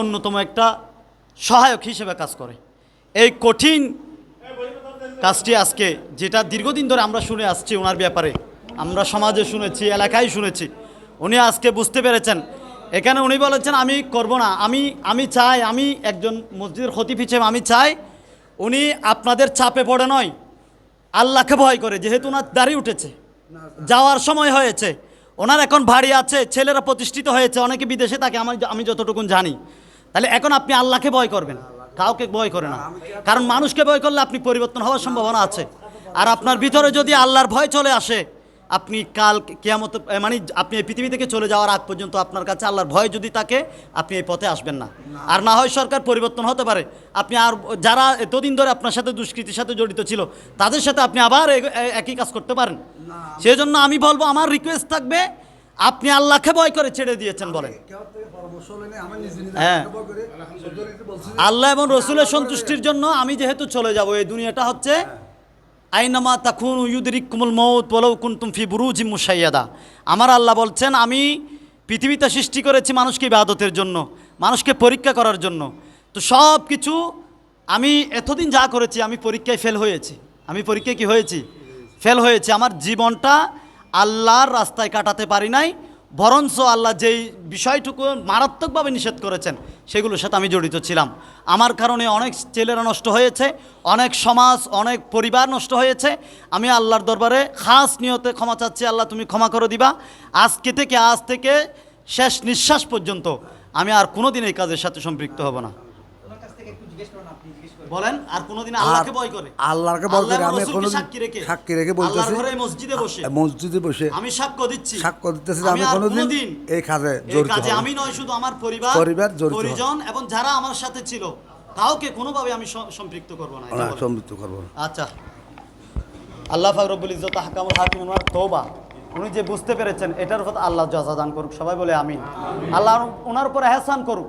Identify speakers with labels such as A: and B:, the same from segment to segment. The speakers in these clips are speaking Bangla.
A: অন্যতম একটা সহায়ক হিসেবে কাজ করে। এই কঠিন কাজটি আজকে যেটা দীর্ঘদিন ধরে আমরা শুনে আসছি ওনার ব্যাপারে, আমরা সমাজে শুনেছি, এলাকায় শুনেছি, উনি আজকে বুঝতে পেরেছেন। এখানে উনি বলেছেন, আমি করব না, আমি আমি চাই, আমি একজন মসজিদের খতিব হিসেবে আমি চাই, উনি আপনাদের চাপে পড়ে নয়, আল্লাহকে ভয় করে, যেহেতু ওনার দাঁড়িয়ে উঠেছে, যাওয়ার সময় হয়েছে, ওনার এখন ভারী আছে, ছেলেরা প্রতিষ্ঠিত হয়েছে, অনেকে বিদেশে থাকে আমি যতটুকুন জানি। তাহলে এখন আপনি আল্লাহকে ভয় করবেন। কাউকে ভয় করে না। কারণ মানুষকে ভয় করলে আপনি পরিবর্তন হওয়ার সম্ভাবনা আছে। আর আপনার ভিতরে যদি আল্লাহর ভয় চলে আসে আপনি কাল কেয়ামত মানে আপনি এই পৃথিবী থেকে চলে যাওয়ার আগ পর্যন্ত আপনার কাছে আল্লাহর ভয় যদি থাকে আপনি এই পথে আসবেন না। আর না হয় সরকার পরিবর্তন হতে পারে। আপনি আর যারা এতদিন ধরে আপনার সাথে দুষ্কৃতির সাথে জড়িত ছিল তাদের সাথে আপনি আবার একই কাজ করতে পারেন। সেই জন্য আমি বলব আমার রিকোয়েস্ট থাকবে আপনি আল্লাহকে ভয় করে ছেড়ে দিয়েছেন বলেন। হ্যাঁ। আল্লাহ এবং রসুলের সন্তুষ্টির জন্য আমি যেহেতু চলে যাব এই দুনিয়াটা হচ্ছে আইনামা তখন তাকুন ইউদরিকুমুল মৌত বলেও কুনতুম ফি বুরুজি মুসাইয়াদা আমার আল্লাহ বলছেন আমি পৃথিবীতে সৃষ্টি করেছি মানুষকে ইবাদতের জন্য মানুষকে পরীক্ষা করার জন্য। তো সব কিছু আমি এতদিন যা করেছি আমি পরীক্ষায় ফেল হয়েছি। আমি পরীক্ষায় কি হয়েছি? ফেল হয়েছে। আমার জীবনটা আল্লাহর রাস্তায় কাটাতে পারি নাই, বরঞ্চ আল্লাহ যেই বিষয়টুকু মারাত্মকভাবে নিষেধ করেছেন, সেগুলোর সাথে আমি জড়িত ছিলাম। আমার কারণে অনেক ছেলেরা নষ্ট হয়েছে, অনেক সমাজ, অনেক পরিবার নষ্ট হয়েছে। আমি আল্লাহর দরবারে খাস নিয়তে ক্ষমা চাচ্ছি, আল্লাহ তুমি ক্ষমা করে দিবা। আজকে থেকে, আজ থেকে শেষ নিঃশ্বাস পর্যন্ত আমি আর কোনোদিন এই কাজের সাথে সম্পৃক্ত হব না। বলেন আর কোনোদিন আল্লাহকে ভয় করে।
B: আল্লাহকে ভয় করে আমি কোনো
A: সাক্ষী রেখে
B: সাক্ষী রেখে
A: আল্লাহর ঘরে মসজিদে বসে।
B: মসজিদে বসে।
A: আমি সাক্ষ্য দিচ্ছি।
B: সাক্ষ্য দিতেছি আমি কোনোদিন এই কাজে
A: এই
B: জড়িত
A: কাজে আমি নয় শুধু আমার পরিবার
B: পরিবার জড়িত
A: পরিজন এবং যারা আমার সাথে ছিল কাউকে কোনোভাবে আমি সম্পৃক্ত করব না।
B: সমৃদ্ধ করব না।
A: আচ্ছা। আল্লাহ ইজ্জত হাকামুল হাকিম ওনার তৌবা উনি যে বুঝতে পেরেছেন এটার উপর আল্লাহ জজা দান করুক সবাই বলে আমিন। আল্লাহ ওনার উপর এহসান করুক।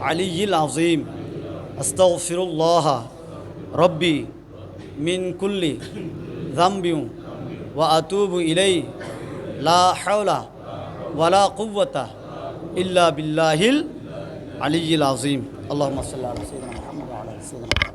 A: العلي العظيم. أستغفر الله ربي من كل ذنب وأتوب إليه. لا حول ولا قوة إلا بالله العلي العظيم. اللهم صل على سيدنا محمد وعلى سيدنا محمد.